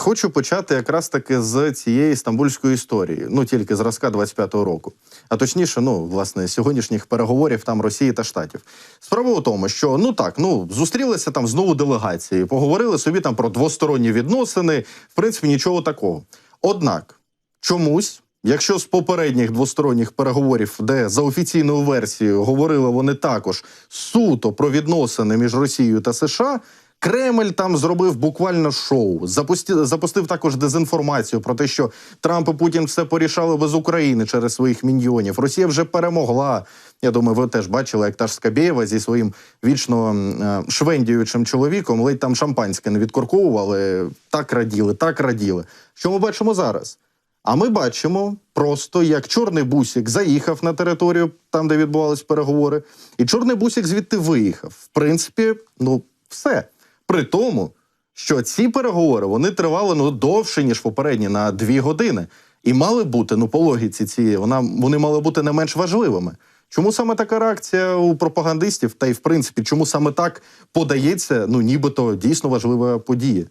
Хочу почати якраз таки з цієї стамбульської історії, ну тільки зразка 25-го року. А точніше, ну власне, сьогоднішніх переговорів там Росії та Штатів. Справа у тому, що ну так, ну зустрілися там знову делегації, поговорили собі там про двосторонні відносини. В принципі, нічого такого. Однак чомусь. Якщо з попередніх двосторонніх переговорів, де за офіційною версією говорили вони також суто про відносини між Росією та США, Кремль там зробив буквально шоу. Запустив, запустив також дезінформацію про те, що Трамп і Путін все порішали без України через своїх міньйонів. Росія вже перемогла. Я думаю, ви теж бачили, як та ж Скабєєва зі своїм вічно е, швендіючим чоловіком ледь там шампанське не відкорковували. Так раділи, так раділи. Що ми бачимо зараз? А ми бачимо просто, як чорний бусик заїхав на територію, там де відбувались переговори, і чорний бусик звідти виїхав. В принципі, ну все. При тому, що ці переговори вони тривали ну довше ніж попередні на дві години, і мали бути ну по логіці цієї, вона вони мали бути не менш важливими. Чому саме така реакція у пропагандистів? Та й в принципі, чому саме так подається, ну нібито дійсно важлива подія?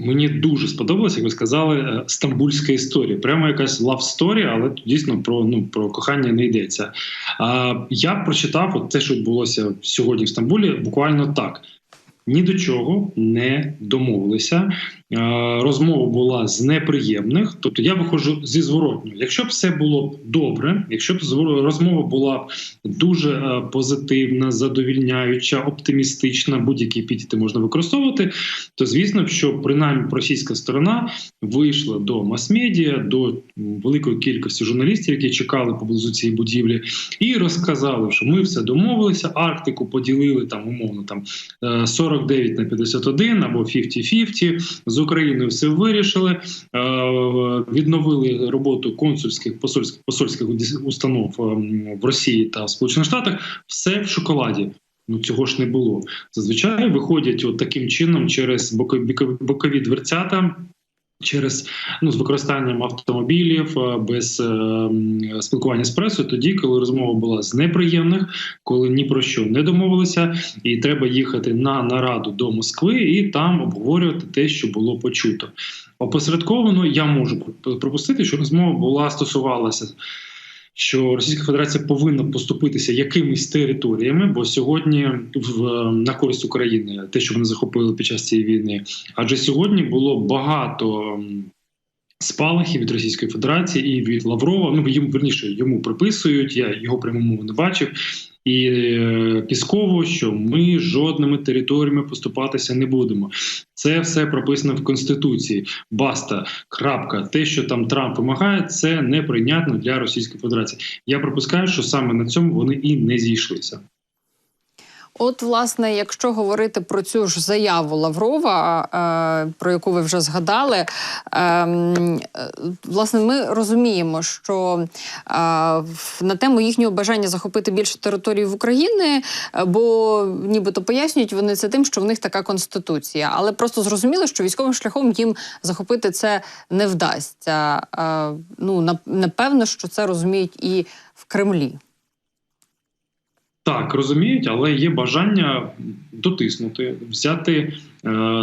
Мені дуже сподобалося, як ви сказали, е, стамбульська історія. Прямо якась story, але дійсно про ну про кохання не йдеться. А я прочитав от те, що відбулося сьогодні в Стамбулі, буквально так. Ні до чого не домовилися. Розмова була з неприємних, тобто я виходжу зі зворотнього. Якщо б все було добре, якщо б розмова була дуже е, позитивна, задовільняюча, оптимістична, будь-які епітети можна використовувати, то звісно, що принаймні російська сторона вийшла до мас-медіа, до великої кількості журналістів, які чекали поблизу цієї будівлі, і розказали, що ми все домовилися. Арктику поділили там умовно там 49 е, на 51 або 50-50, з Україною все вирішили, е, відновили роботу консульських посольських посольських установ ем, в Росії та Сполучених Штатах. Все в шоколаді. Ну цього ж не було. Зазвичай виходять от таким чином через бокові дверцята через ну з використанням автомобілів е, без е, спілкування з пресою, тоді, коли розмова була з неприємних, коли ні про що не домовилися, і треба їхати на нараду до Москви і там обговорювати те, що було почуто. Опосередковано я можу пропустити, що розмова була стосувалася що Російська Федерація повинна поступитися якимись територіями, бо сьогодні в на користь України те, що вони захопили під час цієї війни, адже сьогодні було багато. Спалахів від Російської Федерації і від Лаврова. Ну йому верніше йому приписують. Я його пряму мову не бачив і е, Пісково, що ми жодними територіями поступатися не будемо. Це все прописано в конституції. Баста, крапка, те, що там Трамп вимагає, це неприйнятно для Російської Федерації. Я припускаю, що саме на цьому вони і не зійшлися. От, власне, якщо говорити про цю ж заяву Лаврова, е, про яку ви вже згадали, ем, власне, ми розуміємо, що е, на тему їхнього бажання захопити більше території в Україні, е, бо нібито пояснюють вони це тим, що в них така конституція, але просто зрозуміло, що військовим шляхом їм захопити це не вдасться. Ну напевно, що це розуміють і в Кремлі. Так, розуміють, але є бажання дотиснути, взяти е,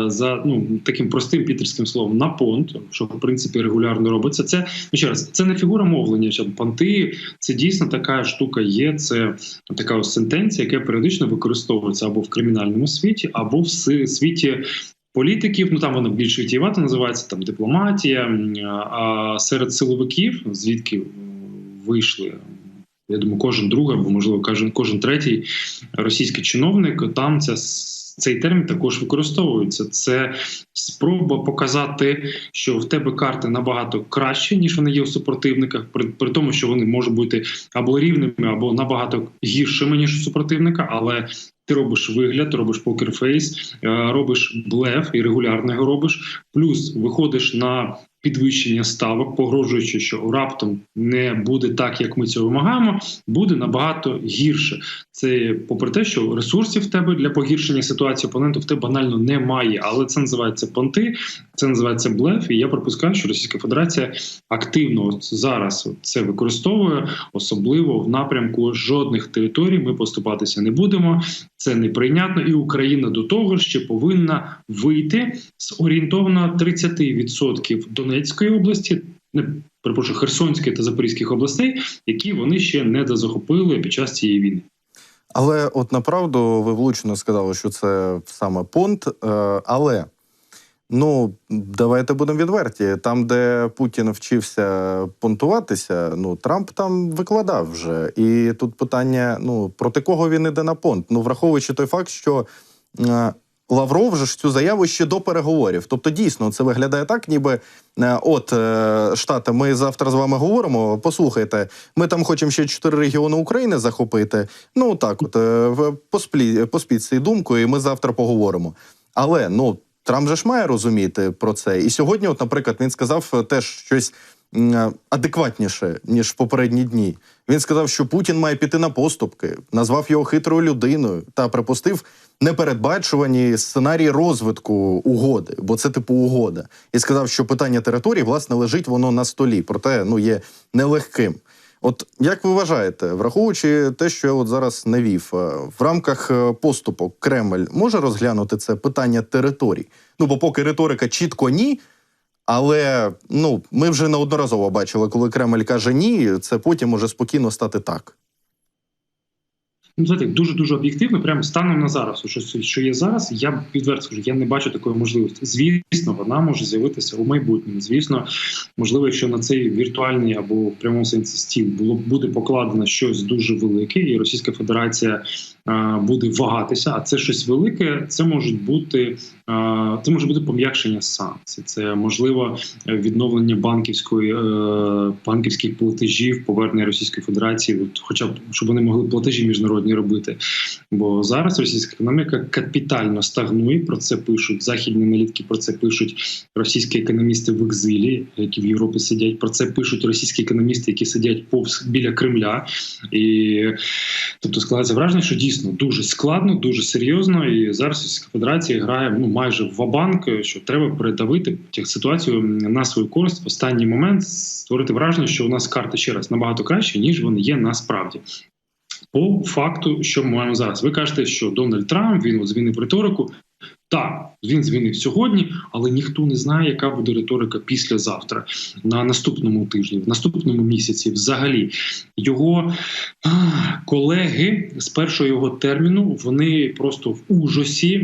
за ну таким простим пітерським словом на понт, що в принципі регулярно робиться. Це ну, ще раз, це не фігура мовлення. Що понти це дійсно така штука. Є це така ось сентенція, яка періодично використовується або в кримінальному світі, або в світі. Політиків, ну там вона більш витієвато називається там дипломатія. А серед силовиків, звідки вийшли я думаю, кожен другий або можливо кожен кожен третій російський чиновник там ця. Цей термін також використовується. Це спроба показати, що в тебе карти набагато краще, ніж вони є у супротивниках, при, при тому, що вони можуть бути або рівними, або набагато гіршими ніж у супротивника, але ти робиш вигляд, робиш покерфейс, робиш блеф і регулярно його робиш. Плюс виходиш на підвищення ставок, погрожуючи, що раптом не буде так, як ми цього вимагаємо, буде набагато гірше. Це попри те, що ресурсів в тебе для погіршення ситуації опоненту в тебе банально немає, але це називається понти. Це називається блеф, і я припускаю, що Російська Федерація активно зараз це використовує, особливо в напрямку жодних територій. Ми поступатися не будемо. Це неприйнятно, і Україна до того ще повинна вийти з орієнтовно 30% Донецької області, не перепрошую, Херсонської та Запорізьких областей, які вони ще не дозахопили під час цієї війни. Але от направду ви влучно сказали, що це саме понт. Е, але ну давайте будемо відверті. Там, де Путін вчився понтуватися, ну Трамп там викладав вже. І тут питання: ну проти кого він іде на понт? Ну, враховуючи той факт, що. Лавров же ж цю заяву ще до переговорів. Тобто, дійсно, це виглядає так, ніби е, от е, штати, ми завтра з вами говоримо. Послухайте, ми там хочемо ще чотири регіони України захопити. Ну так, от е, посплі, поспіть цією думкою, і ми завтра поговоримо. Але ну Трамп же ж має розуміти про це. І сьогодні, от, наприклад, він сказав е, теж щось е, адекватніше ніж в попередні дні. Він сказав, що Путін має піти на поступки, назвав його хитрою людиною та припустив непередбачувані сценарії розвитку угоди, бо це типу угода, і сказав, що питання території власне лежить воно на столі, проте ну є нелегким. От як ви вважаєте, враховуючи те, що я от зараз навів, е, в рамках е, поступок Кремль може розглянути це питання територій? Ну бо поки риторика чітко ні. Але ну ми вже неодноразово бачили, коли Кремль каже ні, це потім може спокійно стати так. Ну, знаєте, дуже дуже об'єктивно, прямо станом на зараз, що, що є зараз, я відверто скажу, я не бачу такої можливості. Звісно, вона може з'явитися у майбутньому. Звісно, можливо, якщо на цей віртуальний або в прямому сенсі стіл було буде покладено щось дуже велике, і Російська Федерація буде вагатися. А це щось велике, це можуть бути це може бути пом'якшення санкцій. Це можливо відновлення банківської е, банківських платежів, повернення Російської Федерації, хоча б щоб вони могли платежі міжнародні робити. Бо зараз російська економіка капітально стагнує. Про це пишуть західні аналітики. Про це пишуть російські економісти в екзилі, які в Європі сидять. Про це пишуть російські економісти, які сидять повз біля Кремля. І тобто складається враження, що дійсно дуже складно, дуже серйозно. І зараз Російська Федерація грає ну майже в вабанк, що треба передавити ситуацію на свою користь в останній момент, створити враження, що у нас карти ще раз набагато краще, ніж вони є насправді. По факту, що ми маємо зараз, ви кажете, що Дональд Трамп він от змінив риторику. Так, він змінив сьогодні, але ніхто не знає, яка буде риторика післязавтра, на наступному тижні, в наступному місяці. Взагалі, його колеги з першого його терміну вони просто в ужасі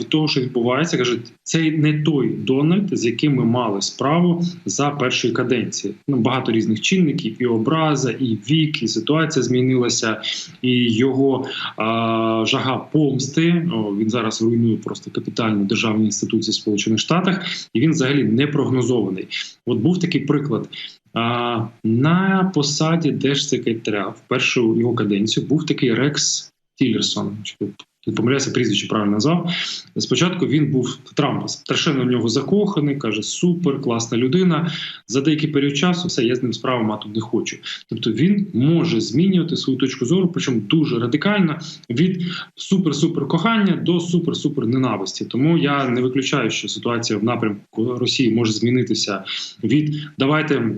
від того, що відбувається, кажуть, це не той Дональд, з яким ми мали справу за першої каденції. Ну багато різних чинників, і образа, і вік, і ситуація змінилася, і його а, жага помсти. О, він зараз руйнує просто капітально державні інституції Сполучених Штатах, і він взагалі не прогнозований. От був такий приклад. На посаді держсекретаря в першу його каденцію був такий Рекс Тілерсон. Не помиляюся, прізвище правильно назвав. Спочатку він був Трамп страшенно в нього закоханий, каже: супер, класна людина. За деякий період часу все, я з ним справу мати не хочу. Тобто він може змінювати свою точку зору, причому дуже радикально від супер-супер кохання до супер-супер ненависті. Тому я не виключаю, що ситуація в напрямку Росії може змінитися від давайте.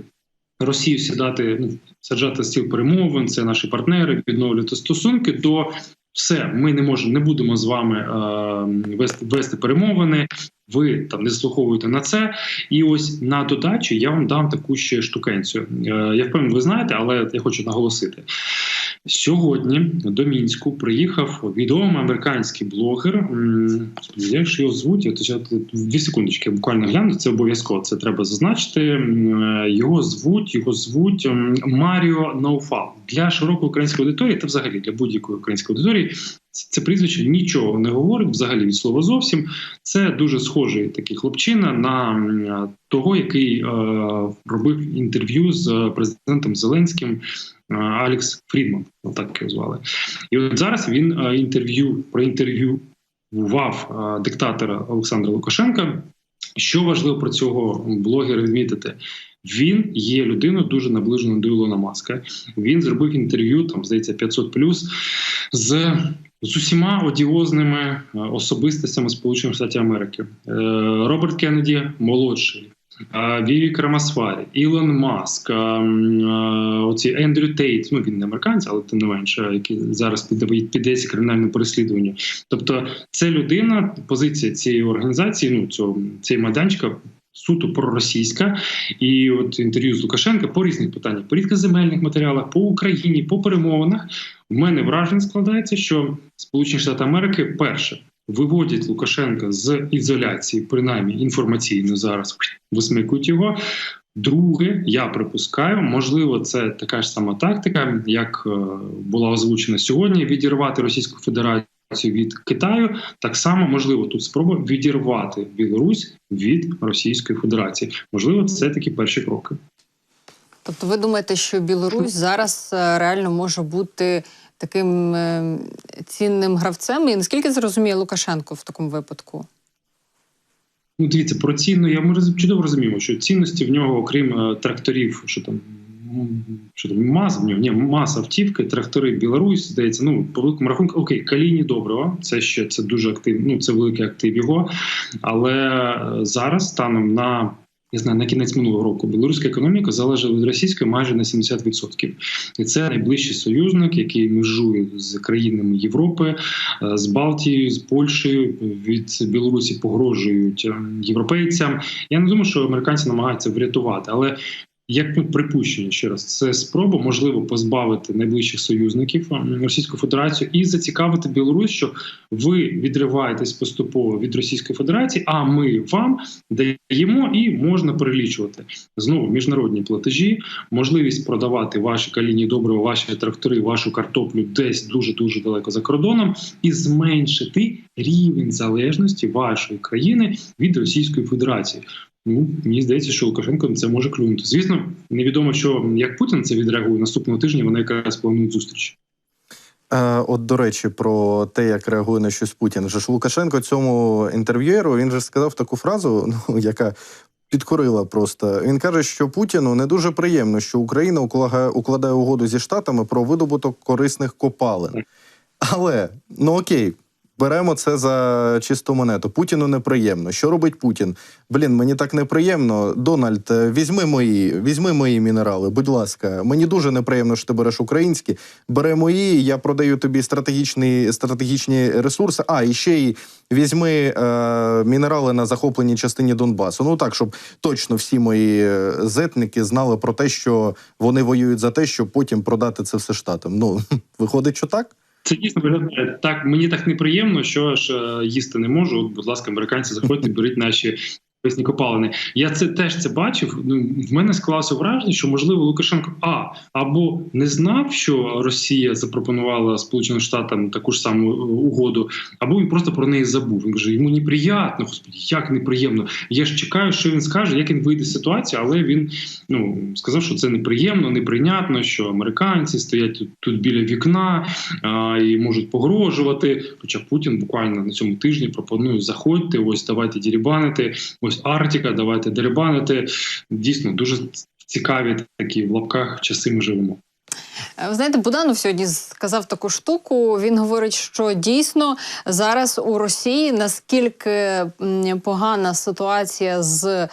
Росію сідати, ну саджати стіл перемовин, це наші партнери, відновлювати стосунки. До все, ми не можемо, не будемо з вами е, вести вести перемовини. Ви там не заслуховуєте на це. І ось на додачу я вам дам таку ще штукенцію. Е, я впевнений, ви знаєте, але я хочу наголосити. Сьогодні до мінську приїхав відомий американський блогер. Як його звуть? Я тут дві секундочки буквально гляну. Це обов'язково. Це треба зазначити. Е, Його звуть, його звуть Маріо Науфал для широкої української аудиторії, та взагалі для будь-якої української аудиторії. Це прізвище нічого не говорить взагалі від слова зовсім. Це дуже схожий такий хлопчина на того, який е, робив інтерв'ю з президентом Зеленським е, Алекс Фрідман. Так його звали. І от зараз він е, інтерв'ю проінтерв'ював е, диктатора Олександра Лукашенка. Що важливо про цього блогера відмітити? Він є людиною дуже наближеною до Ілона Маска. Він зробив інтерв'ю, там здається, 500 з з усіма одіозними е, особистостями Сполучених Штатів Америки. Е, Роберт Кеннеді молодший. Е, Вівік Рамасварі, Ілон Маск, оці Ендрю Тейт, ну він не американець, але тим не менше, який зараз піддає- піддається кримінальному переслідуванню. Тобто, це людина, позиція цієї організації, ну цього цієї майданчика. Суто проросійська, і от інтерв'ю з Лукашенка по різних питаннях, по рідкоземельних матеріалах, по Україні, по перемовинах. В мене враження складається, що Сполучені Штати Америки перше виводять Лукашенка з ізоляції, принаймні інформаційно зараз висмикують його. Друге, я припускаю, можливо, це така ж сама тактика, як е, була озвучена сьогодні: відірвати Російську Федерацію від Китаю. Так само можливо тут спроба відірвати Білорусь від Російської Федерації. Можливо, це такі перші кроки. Тобто, ви думаєте, що Білорусь зараз е, реально може бути таким е, цінним гравцем? І наскільки зрозуміє Лукашенко в такому випадку? Ну, дивіться, про ціну. Я ми чудово розуміємо, що цінності в нього, окрім е, тракторів, що там. Що там маса в нього? Ні, маса автівки, трактори Білорусь, здається, ну по великому рахунку, окей, каліні доброго. Це ще це дуже активно. Ну це великий актив його. Але е, зараз станом на я знаю, на кінець минулого року білоруська економіка залежала від російської майже на 70%. І це найближчий союзник, який межує з країнами Європи, е, з Балтією, з Польщею. Від Білорусі погрожують е, європейцям. Я не думаю, що американці намагаються врятувати, але. Як ми припущення ще раз, це спроба можливо позбавити найближчих союзників е, Російську Федерацію і зацікавити Білорусь, що ви відриваєтесь поступово від Російської Федерації, а ми вам даємо і можна перелічувати знову міжнародні платежі, можливість продавати ваші каліні добрива, ваші трактори, вашу картоплю десь дуже дуже далеко за кордоном, і зменшити рівень залежності вашої країни від Російської Федерації. Ну мені здається, що Лукашенко це може клюнути. Звісно, невідомо, що як Путін це відреагує наступного тижня. Вони якраз планують зустріч. Е, от, до речі, про те, як реагує на щось Путін. Же ж Лукашенко цьому інтерв'єру він же сказав таку фразу, ну яка підкорила просто. Він каже, що Путіну не дуже приємно, що Україна укладає, укладає угоду зі штатами про видобуток корисних копалин. Але ну окей. Беремо це за чисту монету. Путіну неприємно. Що робить Путін? Блін, мені так неприємно. Дональд, е, візьми мої, візьми мої мінерали, будь ласка. Мені дуже неприємно, що ти береш українські. Бери мої, я продаю тобі стратегічні, стратегічні ресурси. А, і ще й візьми е, мінерали на захопленій частині Донбасу. Ну так, щоб точно всі мої е, зетники знали про те, що вони воюють за те, щоб потім продати це все штатам. Ну, виходить, що так? Це дійсно виглядає так. Мені так неприємно, що аж е, їсти не можу. От, будь ласка, американці, заходьте, беріть наші корисні копалини. Я це теж це бачив. Ну в мене склалося враження, що можливо Лукашенко а або не знав, що Росія запропонувала Сполученим Штатам таку ж саму е, угоду, або він просто про неї забув. Він каже, йому неприємно, господи, як неприємно. Я ж чекаю, що він скаже, як він вийде з ситуації, але він ну сказав, що це неприємно, неприйнятно, що американці стоять тут, тут біля вікна а, і можуть погрожувати. Хоча Путін буквально на цьому тижні пропонує заходьте, ось давайте дірібанити, ось Арктика, давайте дерибанити. Дійсно, дуже цікаві такі в лапках часи ми живемо. Е, Ви знаєте, Буданов сьогодні сказав таку штуку. Він говорить, що дійсно зараз у Росії наскільки погана ситуація з е,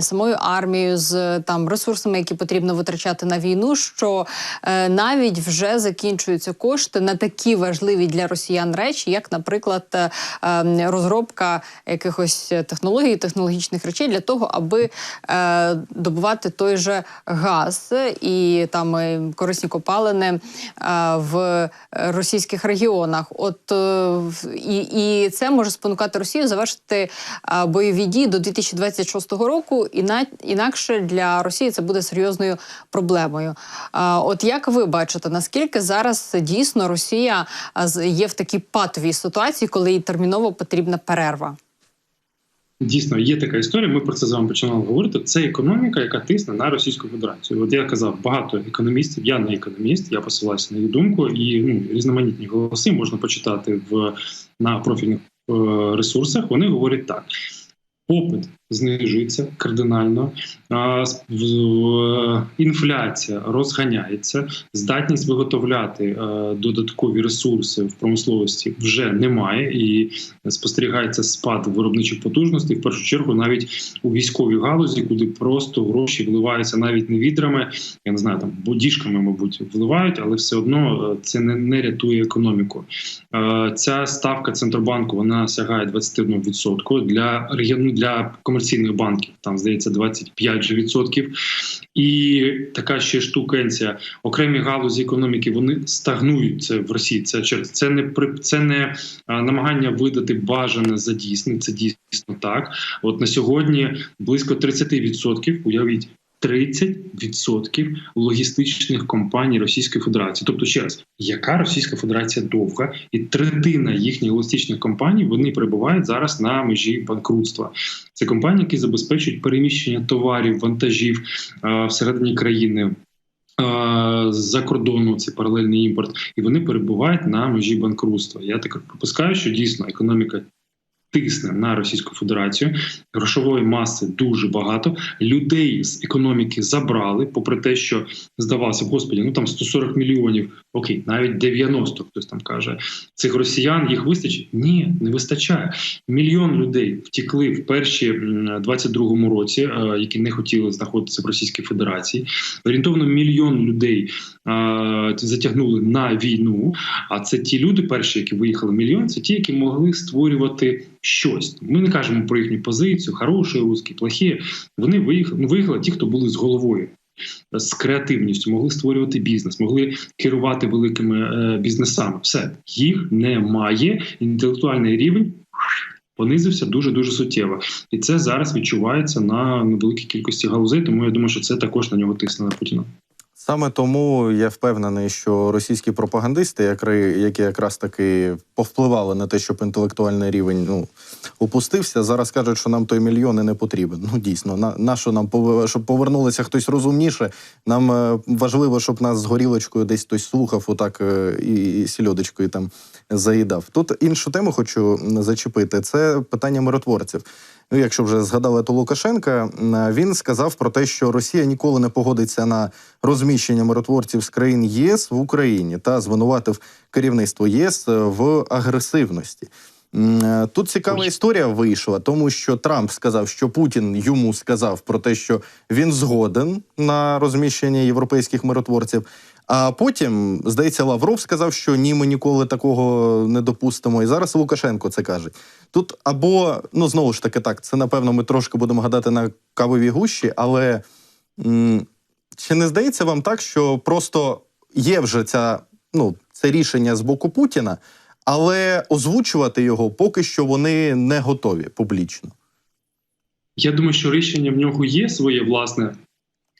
самою армією, з там ресурсами, які потрібно витрачати на війну, що е, навіть вже закінчуються кошти на такі важливі для росіян речі, як, наприклад, е, е, розробка якихось технологій, технологічних речей для того, аби е, добувати той же газ і там е, корисні копалини е, в російських регіонах. От е, і, і це може спонукати Росію завершити е, бойові дії до 2026 року. Іна, інакше для Росії це буде серйозною проблемою. От як ви бачите, наскільки зараз дійсно Росія є в такій патовій ситуації, коли їй терміново потрібна перерва? Дійсно, є така історія. Ми про це з вами починали говорити. Це економіка, яка тисне на Російську Федерацію. От я казав, багато економістів. Я не економіст, я посилаюся на їх думку, і ну різноманітні голоси можна почитати в на профільних е, ресурсах. Вони говорять так: попит знижується кардинально, інфляція розганяється, здатність виготовляти е, додаткові ресурси в промисловості вже немає, і спостерігається спад виробничих потужностей. В першу чергу, навіть у військовій галузі, куди просто гроші вливаються навіть не відрами, я не знаю, там бодіжками, мабуть, вливають, але все одно е, це не, не рятує економіку. Е, Ця ставка центробанку вона сягає 21% для регіону для комерційних банків. Там здається 25 же відсотків. І така ще штукенція. Окремі галузі економіки вони стагнують це в Росії. Це це не при це не намагання видати бажане за дійсне. Це дійсно так. От на сьогодні близько 30%, уявіть. 30% логістичних компаній Російської Федерації. Тобто, ще раз, яка Російська Федерація довга, і третина їхніх логістичних компаній вони перебувають зараз на межі банкрутства. Це компанії, які забезпечують переміщення товарів, вантажів е, всередині країни. За кордону це паралельний імпорт, і вони перебувають на межі банкрутства. Я так припускаю, що дійсно економіка тисне на Російську Федерацію. Грошової маси дуже багато. Людей з економіки забрали, попри те, що здавалося, господі, ну там 140 мільйонів, окей, навіть 90, хтось там каже. Цих росіян їх вистачить? Ні, не вистачає. Мільйон людей втікли в перші м, 22-му році, е, які не хотіли знаходитися в Російській Федерації. Орієнтовно мільйон людей е, затягнули на війну. А це ті люди, перші, які виїхали мільйон, це ті, які могли створювати щось. Ми не кажемо про їхню позицію, хороші, русські, плохі. Вони виїхали, виїхали ті, хто були з головою. З креативністю могли створювати бізнес, могли керувати великими е, бізнесами. Все їх немає. Інтелектуальний рівень понизився дуже дуже суттєво, і це зараз відчувається на невеликій кількості галузей. Тому я думаю, що це також на нього тисне на Путіна. Саме тому я впевнений, що російські пропагандисти, які якраз таки повпливали на те, щоб інтелектуальний рівень ну опустився, зараз кажуть, що нам той мільйон і не потрібен. Ну дійсно, на, на що нам щоб повернулося хтось розумніше. Нам е, важливо, щоб нас з горілочкою десь хтось слухав, отак е, і, і сільодочкою там заїдав. Тут іншу тему хочу зачепити. Це питання миротворців. Ну, якщо вже згадали то Лукашенка, він сказав про те, що Росія ніколи не погодиться на розміщення миротворців з країн ЄС в Україні та звинуватив керівництво ЄС е, в агресивності. Е, Тут цікава історія вийшла, тому що Трамп сказав, що Путін йому сказав про те, що він згоден на розміщення європейських миротворців. А потім, здається, Лавров сказав, що ні, ми ніколи такого не допустимо. І зараз Лукашенко це каже. Тут або ну знову ж таки так, це напевно ми трошки будемо гадати на кавовій гущі, але м, чи не здається вам так, що просто є вже ця, ну, це рішення з боку Путіна, але озвучувати його поки що вони не готові публічно. Я думаю, що рішення в нього є своє власне,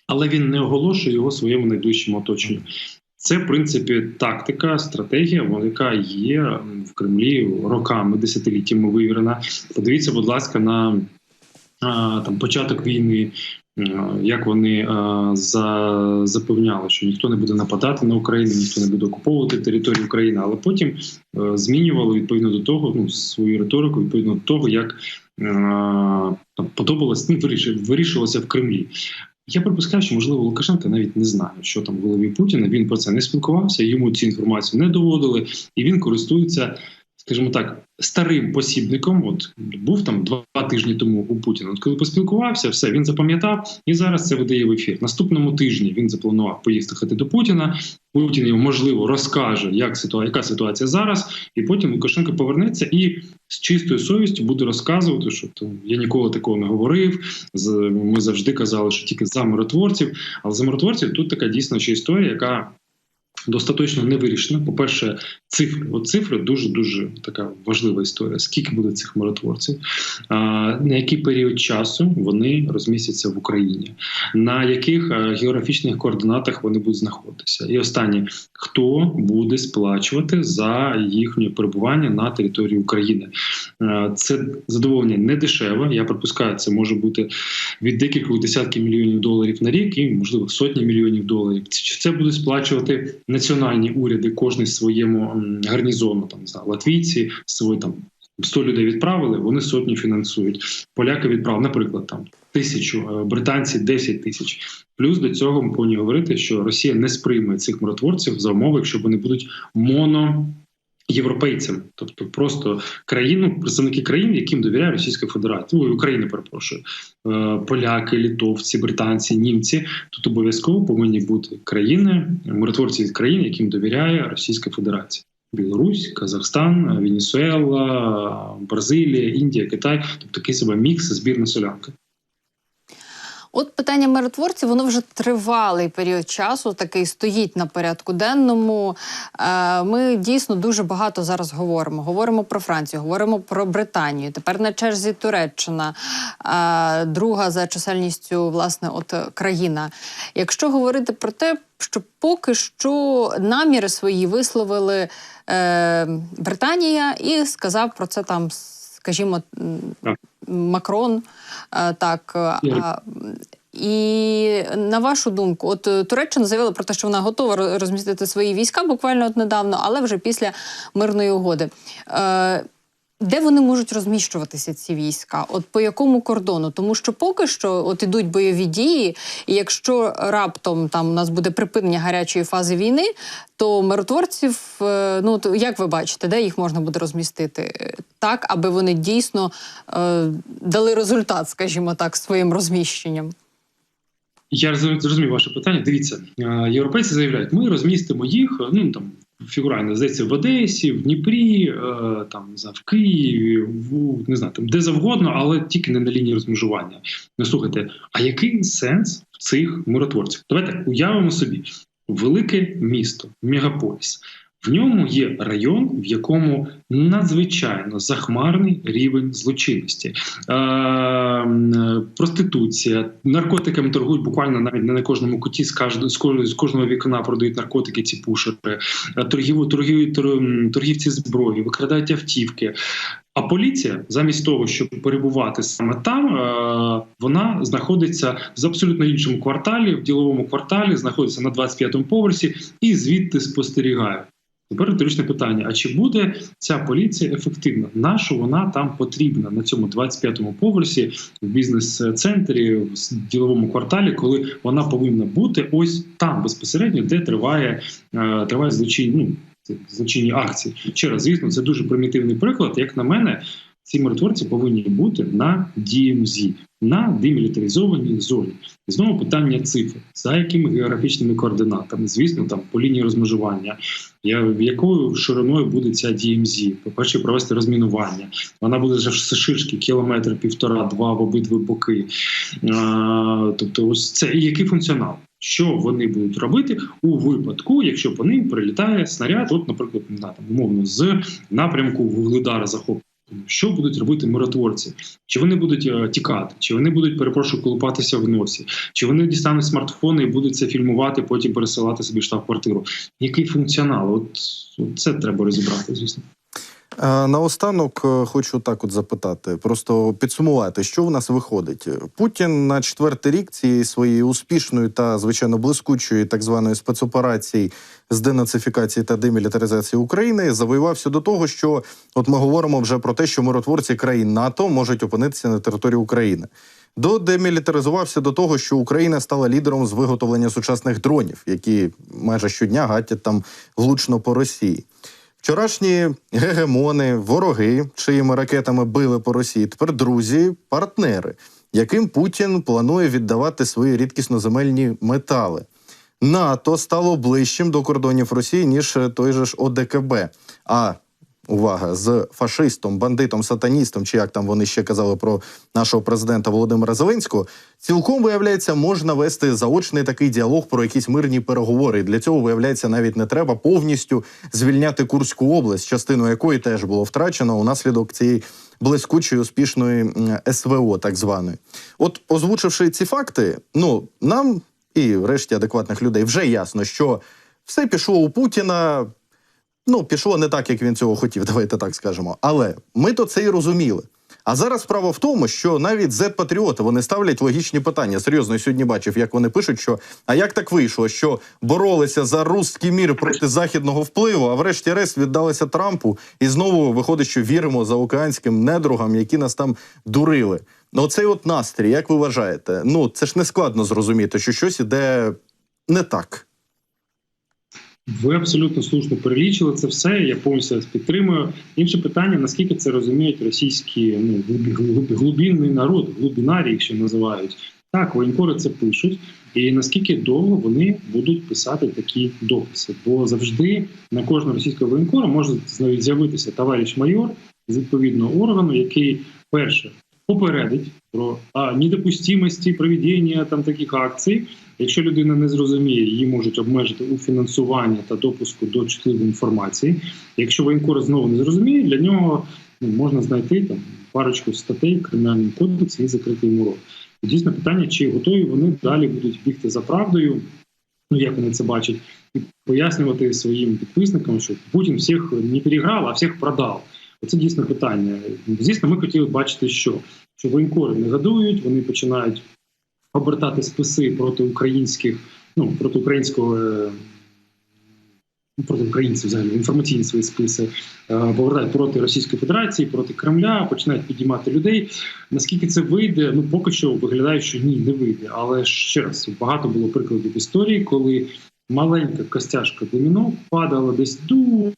але він не оголошує його своєму найближчому оточенню. Це, в принципі, тактика, стратегія, яка є в Кремлі роками, десятиліттями вивірена. Подивіться, будь ласка, на там початок війни. Як вони за, запевняли, що ніхто не буде нападати на Україну, ніхто не буде окуповувати територію України, але потім е, змінювали відповідно до того ну, свою риторику, відповідно до того, як е, подобалось, ну, вирішувалося в Кремлі. Я припускаю, що можливо Лукашенко навіть не знає, що там в голові Путіна. Він про це не спілкувався, йому цю інформацію не доводили, і він користується, скажімо так, старим посібником. От був там два тижні тому у Путіна. От коли поспілкувався, все він запам'ятав і зараз це видає в ефір. Наступному тижні він запланував поїхати до Путіна. Путін йому можливо розкаже, як ситуація, яка ситуація зараз, і потім Лукашенко повернеться і з чистою совістю буде розказувати, що то я ніколи такого не говорив. Ми завжди казали, що тільки за миротворців. Але за миротворців тут така дійсно ще історія, яка достатньо не вирішена. По-перше, цифри. От цифри дуже дуже така важлива історія. Скільки буде цих миротворців? А, на який період часу вони розмістяться в Україні? На яких е, географічних координатах вони будуть знаходитися? І останнє, хто буде сплачувати за їхнє перебування на території України? Е, Це задоволення не дешеве. Я припускаю, це може бути від декількох десятків мільйонів доларів на рік і можливо сотні мільйонів доларів. Чи це будуть сплачувати національні уряди, кожний своєму гарнізону, там знаю, латвійці, свої там. 100 людей відправили, вони сотні фінансують. Поляки відправили, наприклад, там тисячу, е, британці 10 тисяч. Плюс до цього ми повинні говорити, що Росія не сприйме цих миротворців за умови, якщо вони будуть моно. Європейцям, тобто просто країну, представники країн, яким довіряє Російська Федерація, Ой, України, перепрошую, Е, поляки, літовці, британці, німці. Тут обов'язково повинні бути країни, миротворці від країн, яким довіряє Російська Федерація. Білорусь, Казахстан, Венесуела, Бразилія, Індія, Китай, тобто такий себе мікс збірна солянка. От питання миротворців, воно вже тривалий період часу, такий стоїть на порядку денному. Е, Ми дійсно дуже багато зараз говоримо. Говоримо про Францію, говоримо про Британію. Тепер на черзі Туреччина, е, друга за чисельністю, власне, от країна. Якщо говорити про те, що поки що наміри свої висловили е, Британія і сказав про це там, скажімо. Макрон. Е, Так, е, і на вашу думку, от е, Туреччина заявила про те, що вона готова розмістити свої війська буквально от недавно, але вже після мирної угоди. Де вони можуть розміщуватися ці війська? От по якому кордону? Тому що поки що от ідуть бойові дії, і якщо раптом там у нас буде припинення гарячої фази війни, то миротворців, е, ну то як ви бачите, де їх можна буде розмістити так, аби вони дійсно е, дали результат, скажімо так, своїм розміщенням? Я роз- зрозумів ваше питання. Дивіться, е, європейці заявляють, ми розмістимо їх, е, ну там фігурально здається в Одесі, в Дніпрі, е, там не в Києві, в не знаю, там де завгодно, але тільки не на лінії розмежування. Ну слухайте, а який сенс в цих миротворців? Давайте уявимо собі велике місто, мегаполіс. В ньому є район, в якому надзвичайно захмарний рівень злочинності, е, проституція, наркотиками торгують буквально навіть не на кожному куті, з кожного, з кожного, вікна продають наркотики, ці пушери, е, торгів, торгів, торгівці зброї, викрадають автівки. А поліція, замість того, щоб перебувати саме там, е, вона знаходиться в абсолютно іншому кварталі, в діловому кварталі, знаходиться на 25-му поверсі і звідти спостерігає. Тепер риторичне питання: а чи буде ця поліція ефективна? Нащо вона там потрібна на цьому 25-му поверсі в бізнес-центрі, в діловому кварталі, коли вона повинна бути ось там безпосередньо, де триває, е, триває злочин, ну, злочинні акції. Ще раз, звісно, це дуже примітивний приклад. Як на мене, ці миротворці повинні бути на DMZ, на демілітаризованій зоні. І знову питання цифр, за якими географічними координатами, звісно, там по лінії розмежування, якою шириною буде ця DMZ? По-перше, провести розмінування. Вона буде вже шишки кілометр, півтора-два в обидві боки. А, тобто, ось це і який функціонал? Що вони будуть робити у випадку, якщо по ним прилітає снаряд, от, наприклад, знаю, там, умовно, з напрямку вугледара захоплення. Що будуть робити миротворці? Чи вони будуть е, тікати, чи вони будуть, перепрошую, колупатися в носі, чи вони дістануть смартфони і будуть це фільмувати, потім пересилати собі штаб-квартиру? Який функціонал? От, це треба розібрати, звісно. Наостанок е, хочу так от запитати, просто підсумувати, що в нас виходить. Путін на четвертий рік цієї своєї успішної та звичайно блискучої так званої спецоперації з денацифікації та демілітаризації України завоювався до того, що от ми говоримо вже про те, що миротворці країн НАТО можуть опинитися на території України. Додемілітаризувався до того, що Україна стала лідером з виготовлення сучасних дронів, які майже щодня гатять там влучно по Росії. Вчорашні гегемони, вороги, чиїми ракетами били по Росії, тепер друзі, партнери, яким Путін планує віддавати свої рідкісноземельні метали. НАТО стало ближчим до кордонів Росії, ніж той же ж ОДКБ. А увага, з фашистом, бандитом, сатаністом, чи як там вони ще казали про нашого президента Володимира Зеленського, цілком виявляється, можна вести заочний такий діалог про якісь мирні переговори. І для цього виявляється, навіть не треба повністю звільняти Курську область, частину якої теж було втрачено унаслідок цієї блискучої успішної СВО, так званої. От озвучивши ці факти, ну нам і решті адекватних людей вже ясно, що все пішло у Путіна. Ну, пішло не так, як він цього хотів, давайте так скажемо. Але ми то це і розуміли. А зараз справа в тому, що навіть Z-патріоти вони ставлять логічні питання. Серйозно, я сьогодні бачив, як вони пишуть, що а як так вийшло, що боролися за русський мір проти західного впливу, а врешті-решт віддалися Трампу, і знову виходить, що віримо за океанським недругам, які нас там дурили. Ну, оцей от настрій, як ви вважаєте? Ну це ж не складно зрозуміти, що щось іде не так. Ви абсолютно слушно перелічили це все. Я повністю вас підтримую. Інше питання: наскільки це розуміють російські ну глибинний народ, глибінарі, якщо називають так, воєнкори це пишуть. І наскільки довго вони будуть писати такі дописи? Бо завжди на кожного російського воєнкора може з'явитися товариш майор з відповідного органу, який перше попередить про а, недопустимості проведення там таких акцій. Якщо людина не зрозуміє, її можуть обмежити у фінансуванні та допуску до чутливої інформації. Якщо воєнкор знову не зрозуміє, для нього ну, можна знайти там парочку статей в кримінальному кодексі і закрити йому рот. Дійсно питання, чи готові вони далі будуть бігти за правдою, ну як вони це бачать, і пояснювати своїм підписникам, що Путін всіх не переграв, а всіх продав. Оце дійсно питання. Звісно, ми хотіли бачити, що, що воєнкори не гадують, вони починають обертати списи проти українських, ну проти українського. е, Проти українців взагалі інформаційні свої списи е, повертають проти Російської Федерації, проти Кремля, починають підіймати людей. Наскільки це вийде? Ну поки що виглядає, що ні, не вийде. Але ще раз багато було прикладів історії, коли маленька костяшка доміно падала десь дуже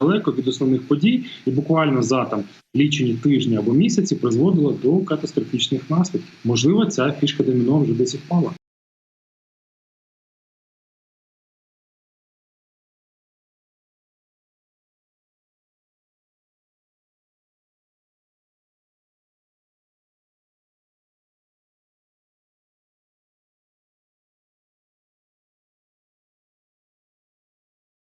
далеко від основних подій, і буквально за там лічені тижні або місяці призводила до катастрофічних наслідків. Можливо, ця фішка доміно вже десь і впала.